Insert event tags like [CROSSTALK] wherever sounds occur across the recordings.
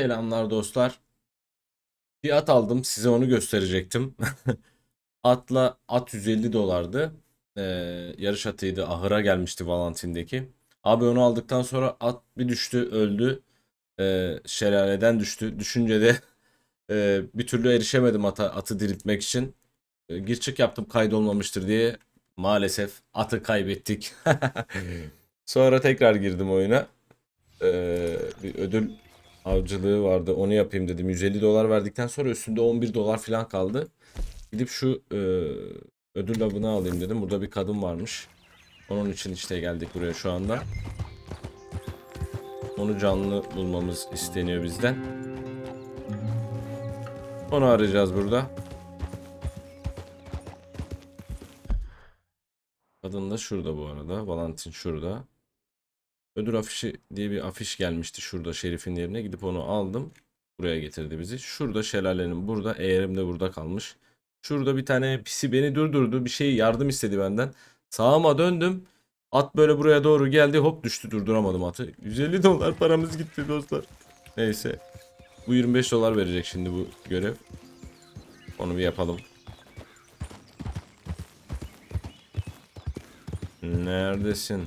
Selamlar dostlar. Bir at aldım. Size onu gösterecektim. [LAUGHS] Atla at 150 dolardı. Ee, yarış atıydı. Ahıra gelmişti Valentin'deki. Abi onu aldıktan sonra at bir düştü, öldü. Ee, şelaleden düştü. Düşünce de [LAUGHS] e, bir türlü erişemedim ata, atı diriltmek için. E, gir çık yaptım kaydolmamıştır diye. Maalesef atı kaybettik. [LAUGHS] Sonra tekrar girdim oyuna. Ee, bir ödül avcılığı vardı. Onu yapayım dedim. 150 dolar verdikten sonra üstünde 11 dolar falan kaldı. Gidip şu e, ödül avını alayım dedim. Burada bir kadın varmış. Onun için işte geldik buraya şu anda. Onu canlı bulmamız isteniyor bizden. Onu arayacağız burada. Kadın da şurada bu arada. Valentin şurada. Ödül afişi diye bir afiş gelmişti şurada şerifin yerine. Gidip onu aldım. Buraya getirdi bizi. Şurada şelalenin burada. Eğerim de burada kalmış. Şurada bir tane pisi beni durdurdu. Bir şey yardım istedi benden. Sağıma döndüm. At böyle buraya doğru geldi. Hop düştü durduramadım atı. 150 dolar paramız gitti dostlar. Neyse. Bu 25 dolar verecek şimdi bu görev. Onu bir yapalım. Neredesin?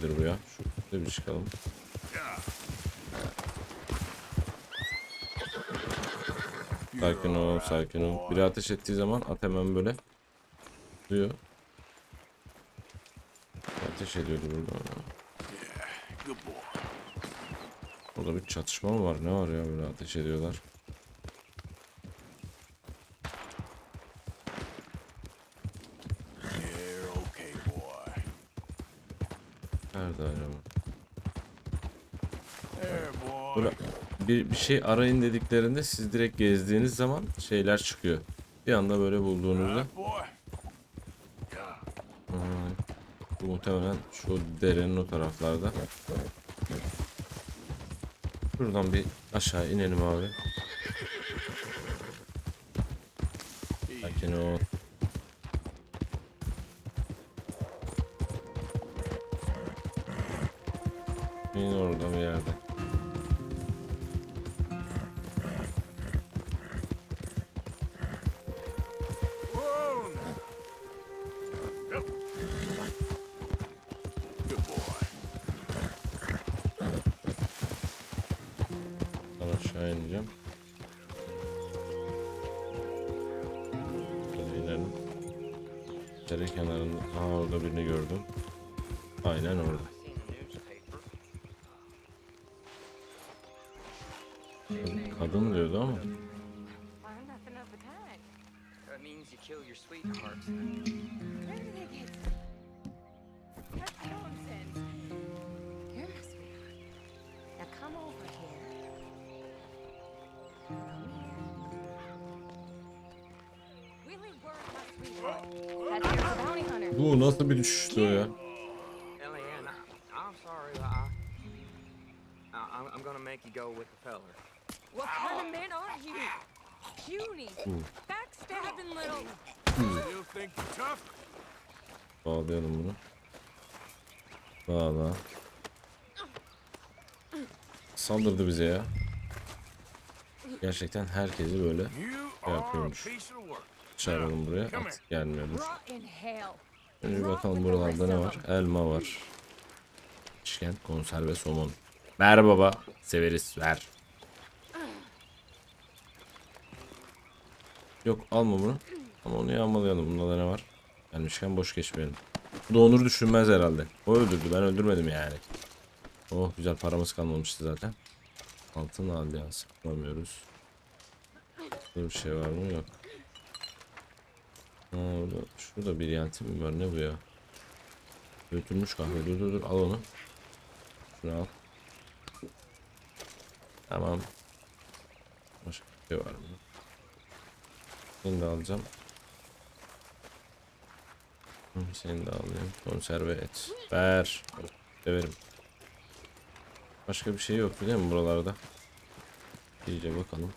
Olabilir bu ya? Şurada bir çıkalım. Sakin ol, sakin ol. Biri ateş ettiği zaman at hemen böyle duyuyor. Ateş ediyordu burada. Burada bir çatışma mı var? Ne var ya böyle ateş ediyorlar. Nerede acaba? Böyle bir, bir şey arayın dediklerinde siz direkt gezdiğiniz zaman şeyler çıkıyor. Bir anda böyle bulduğunuzda. Hmm, bu muhtemelen şu derenin o taraflarda. Şuradan bir aşağı inelim abi. Sakin ol. İn orada bir yerde. Aşağı ineceğim. Şöyle. Dere kenarında. Aa orada birini gördüm. Aynen orada. Sweetheart. Where did they get That's nonsense. You're my sweetheart. Now come over here. Come here. Willie were my sweetheart. Had to the bounty hunter. Bu nasıl bir düşüştü o ya? Eliane, I, I'm sorry. I, I, I'm- I'm gonna make you go with the feller. What kind of man are you? Puny, backstabbing little. Still think you're tough? Bağlayalım bunu. Bağla. Saldırdı bize ya. Gerçekten herkesi böyle You are a yapıyormuş. çağıralım buraya. At hell. Önce bir bakalım buralarda ne var. Elma var. Şkent konserve somon. Ver baba. Severiz ver. Yok alma bunu. Ama onu yağmalayalım. Bunda da ne var? Gelmişken boş geçmeyelim. Bu da Onur düşünmez herhalde. O öldürdü. Ben öldürmedim yani. Oh güzel paramız kalmamıştı zaten. Altın alyans bulamıyoruz. Burada bir şey var mı? Yok. Ha, orada, şurada bir yanti mi var? Ne bu ya? Götürmüş kahve. Dur dur dur. Al onu. Şunu al. Tamam. Başka bir şey var mı? Seni de alacağım. Seni de alayım. Konserve et. Ver. Severim. Başka bir şey yok değil mi buralarda? İyice bakalım.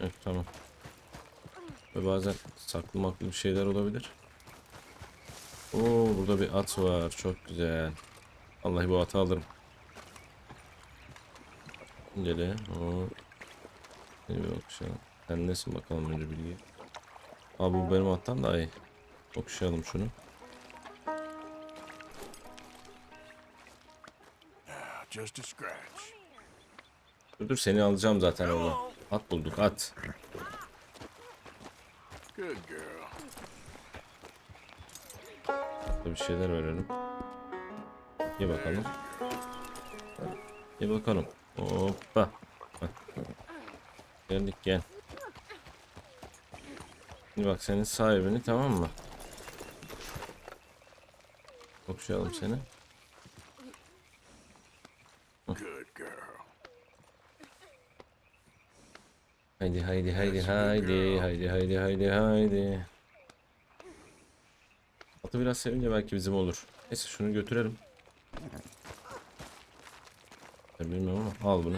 Evet tamam. Ve bazen saklı maklı bir şeyler olabilir. Oo burada bir at var. Çok güzel. Vallahi bu atı alırım. Gele. Oo. Seni bir okşayalım. Sen nesin bakalım önce bilgi. Abi bu benim attan daha iyi. Okşayalım şunu. Dur dur seni alacağım zaten orada. At bulduk at. Good girl. Atta bir şeyler verelim. Ye bakalım. Ye bakalım. Hoppa. Geldik gel. Şimdi bak senin sahibini tamam mı? Okşayalım seni. Haydi haydi haydi haydi haydi haydi haydi haydi. Atı biraz sevince belki bizim olur. Neyse şunu götürelim. Ben bilmiyorum ama al bunu.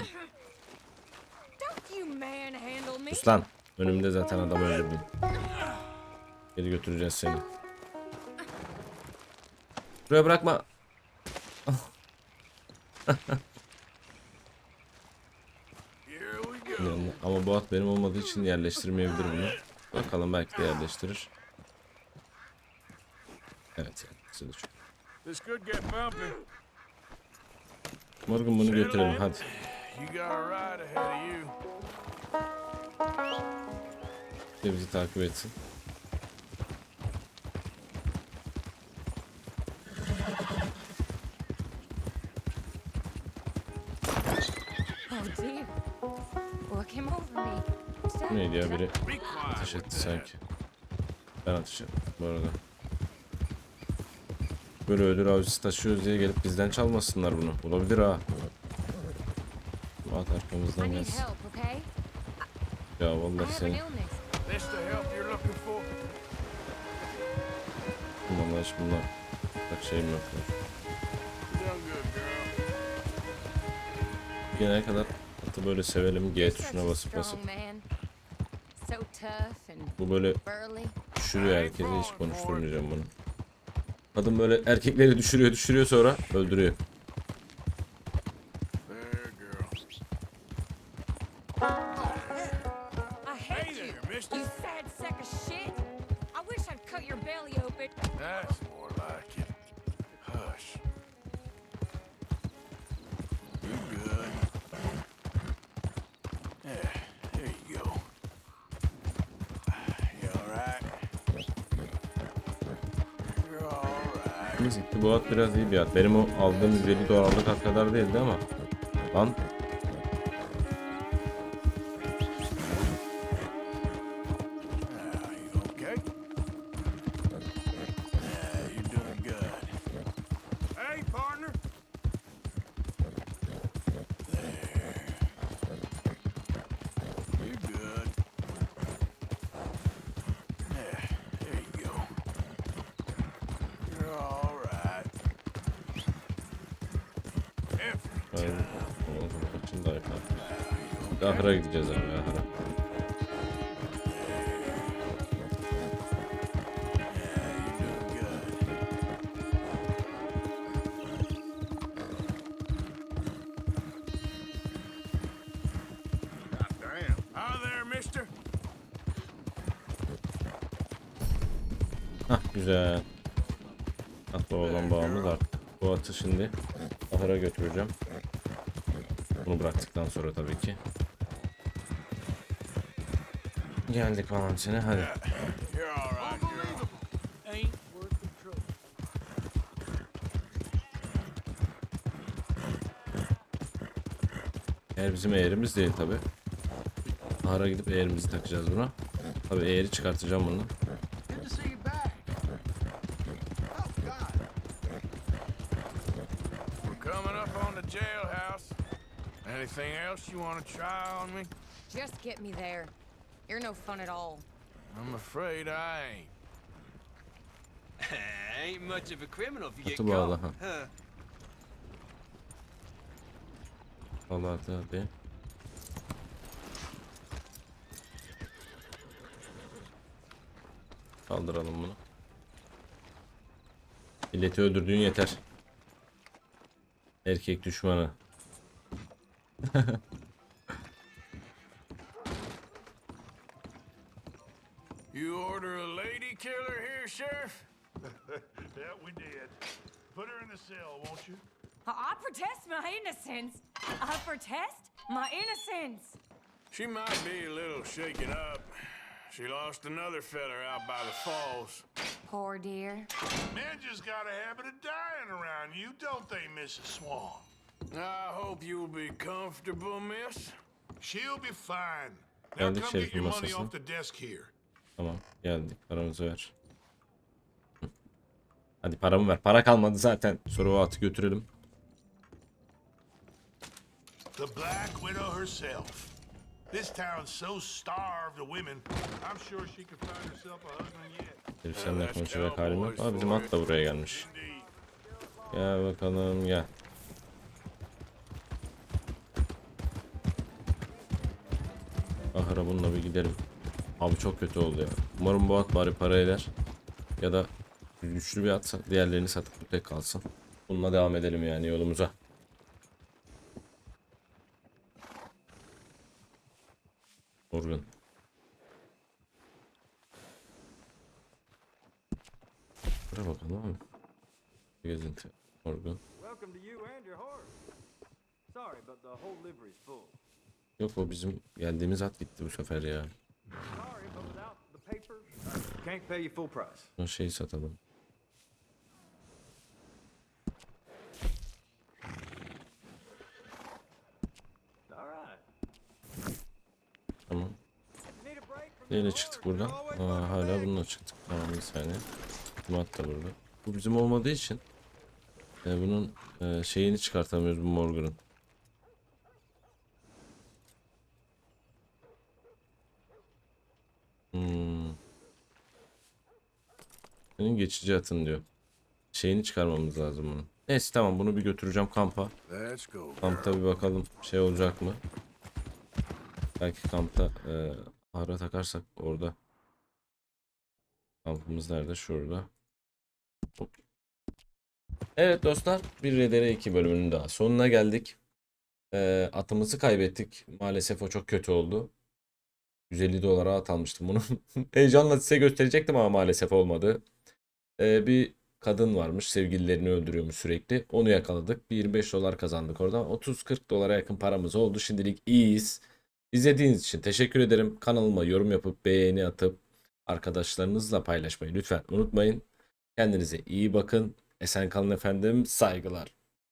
Don't you manhandle me. Sus lan. Önümde zaten adam öldürdüm. Geri götüreceğiz seni. Buraya bırakma. [LAUGHS] Ama bu at benim olmadığı için yerleştirmeyebilir bunu. Bakalım belki de yerleştirir. Evet yerleştirir. This could get bumpy. Morgan bunu götürelim hadi. De bizi takip etsin. Oh neydi ya biri ateş etti sanki. Ben ateş ettim bu arada. Böyle ödül avcısı taşıyoruz diye gelip bizden çalmasınlar bunu. Olabilir ha. Bu At arkamızdan gelsin. Ya vallahi seni. Vallahi hiç bununla bak şeyim yok. Gelene kadar atı böyle sevelim. G tuşuna basıp basıp. Bu böyle düşürüyor herkesi. Hiç konuşturmayacağım bunu. Kadın böyle erkekleri düşürüyor düşürüyor sonra öldürüyor. There, girl. I hate Hey gitti bu at biraz iyi bir at. Benim o aldığım 150 dolarlık at kadar değildi ama. Lan ben kaçın da okay? Ahıra gideceğiz abi. Hah güzel. Atla olan bağımız artık. Bu atı şimdi ahıra götüreceğim. Bunu bıraktıktan sonra tabii ki. Geldik seni hadi. Eğer bizim eğerimiz değil tabi. Ahıra gidip eğerimizi takacağız buna. Tabi eğeri çıkartacağım bunu. Anything else you want to try on me? Just get me there. You're no fun at all. I'm afraid I ain't. [LAUGHS] ain't much of a criminal if you get caught. Huh. Allah tabi. Kaldıralım bunu. Milleti öldürdüğün yeter. Erkek düşmanı. [LAUGHS] You order a lady killer here, Sheriff? [LAUGHS] Yeah, we did. Put her in the cell, won't you? I protest my innocence. I protest my innocence. She might be a little shaken up. She lost another feller out by the falls. Poor dear. Men just got a habit of dying around you, don't they, Mrs. Swan? I hope you'll be comfortable, miss. She'll be fine. Now Geldik come get şerifin your money masasına. off the desk here. Tamam geldik paramızı ver. Hı. Hadi paramı ver. Para kalmadı zaten. Sonra o atı götürelim. The Black Widow herself. This town's so starved of women, I'm sure she could find herself a husband yet. Herif seninle konuşacak halim yok. Aa, bizim at da buraya gelmiş. Gel bakalım gel. Ahıra bununla bir gidelim. Abi çok kötü oldu ya. Umarım bu at bari para eder. Ya da güçlü bir atsa diğerlerini satıp bu tek kalsın. Bununla devam edelim yani yolumuza. Orgun. Bura bakalım abi. Gezinti. Orgun. Welcome to you and your horse. Sorry, but the whole livery's full. Yok o bizim geldiğimiz at gitti bu sefer ya. O şeyi satalım. Tamam. Neyle çıktık buradan? Aa, hala bununla çıktık. Tamam bir saniye. Bu at da burada. Bu bizim olmadığı için e, bunun e, şeyini çıkartamıyoruz bu Morgan'ın. Senin geçici atın diyor. Şeyini çıkarmamız lazım bunun. Neyse tamam bunu bir götüreceğim kampa. Kampta bir bakalım şey olacak mı? Belki kampta e, ara takarsak orada. Kampımız nerede? Şurada. Hop. Evet dostlar bir RDR2 bölümünün daha sonuna geldik. E, atımızı kaybettik. Maalesef o çok kötü oldu. 150 dolara at almıştım bunu. [LAUGHS] Heyecanla size gösterecektim ama maalesef olmadı. E, bir kadın varmış. Sevgililerini öldürüyormuş sürekli. Onu yakaladık. Bir 25 dolar kazandık oradan. 30-40 dolara yakın paramız oldu. Şimdilik iyiyiz. İzlediğiniz için teşekkür ederim. Kanalıma yorum yapıp beğeni atıp arkadaşlarınızla paylaşmayı lütfen unutmayın. Kendinize iyi bakın. Esen kalın efendim. Saygılar.